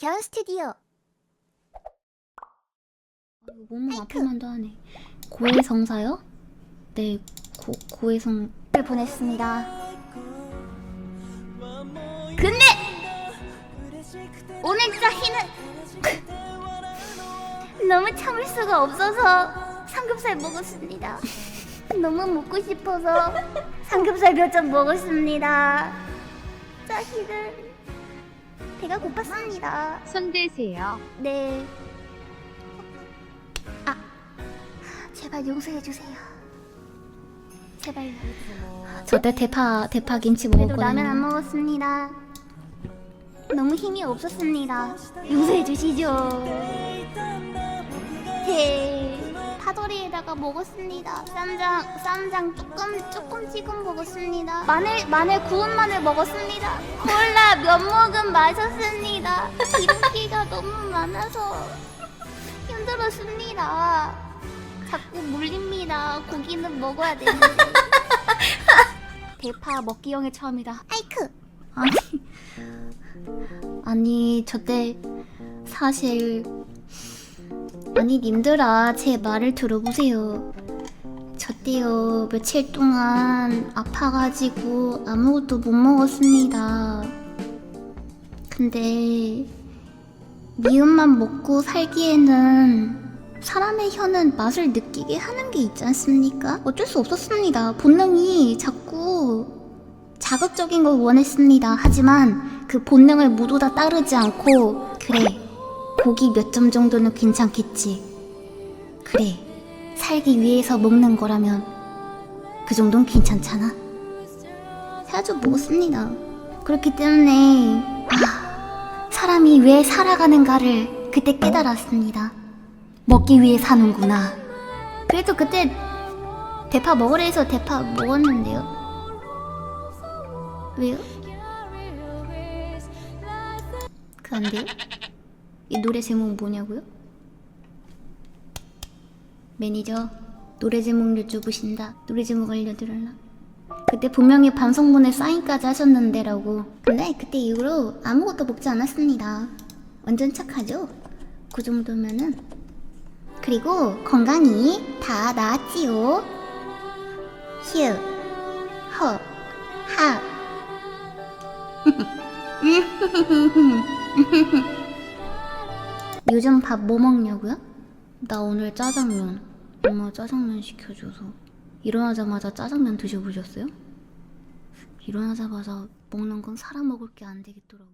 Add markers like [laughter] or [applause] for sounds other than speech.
겨울 스튜디오 몸은 아플만도 하네. 고해성사요? 네, 고, 고해성. 를 보냈습니다. 근데 오늘 짜희는 [laughs] 너무 참을 수가 없어서 삼겹살 먹었습니다. [laughs] 너무 먹고 싶어서 삼겹살 몇 점 먹었습니다. 짜희는 배가 고팠습니다. 손 드세요. 네. 아, 제발 용서해 주세요. 제발요. 저때 대파, 대파 김치 그래도 라면 안 먹었거든요. 먹었습니다. 너무 힘이 없었습니다. 용서해 주시죠. 네. 파도리에다가 먹었습니다. 쌈장 쌈장 조금 조금 찍은 먹었습니다. 마늘 마늘 구운 마늘 먹었습니다. 콜라 몇 모금 마셨습니다. 기름기가 [laughs] 너무 많아서 힘들었습니다. 자꾸 물립니다. 고기는 먹어야 되는데. [laughs] 대파 먹기형의 처음이다. 아이크. 아니, 아니, 저때 사실. 아니, 님들아, 제 말을 들어보세요. 저 때요, 며칠 동안 아파가지고 아무것도 못 먹었습니다. 근데, 미음만 먹고 살기에는 사람의 혀는 맛을 느끼게 하는 게 있지 않습니까? 어쩔 수 없었습니다. 본능이 자꾸 자극적인 걸 원했습니다. 하지만 그 본능을 모두 다 따르지 않고 그래 고기 몇 점 정도는 괜찮겠지. 그래 살기 위해서 먹는 거라면 그 정도는 괜찮잖아. 해가지고 먹었습니다. 그렇기 때문에 아 사람이 왜 살아가는가를 그때 깨달았습니다. 먹기 위해 사는구나. 그래서 그때 대파 먹으라 해서 대파 먹었는데요. 왜요? 그런데요? 이 노래 제목 뭐냐고요? 매니저 노래 제목 여쭤보신다. 노래 제목 알려드릴라. 그때 분명히 방송분에 사인까지 하셨는데 라고. 근데 그때 이후로 아무것도 먹지 않았습니다. 완전 착하죠? 그 정도면은. 그리고 건강이 다 나았지요. 휴 허 하 [laughs] 요즘 밥 뭐 먹냐고요? 나 오늘 짜장면. 엄마 짜장면 시켜줘서. 일어나자마자 짜장면 드셔보셨어요? 일어나자마자 먹는 건 사람 먹을 게 안 되겠더라고.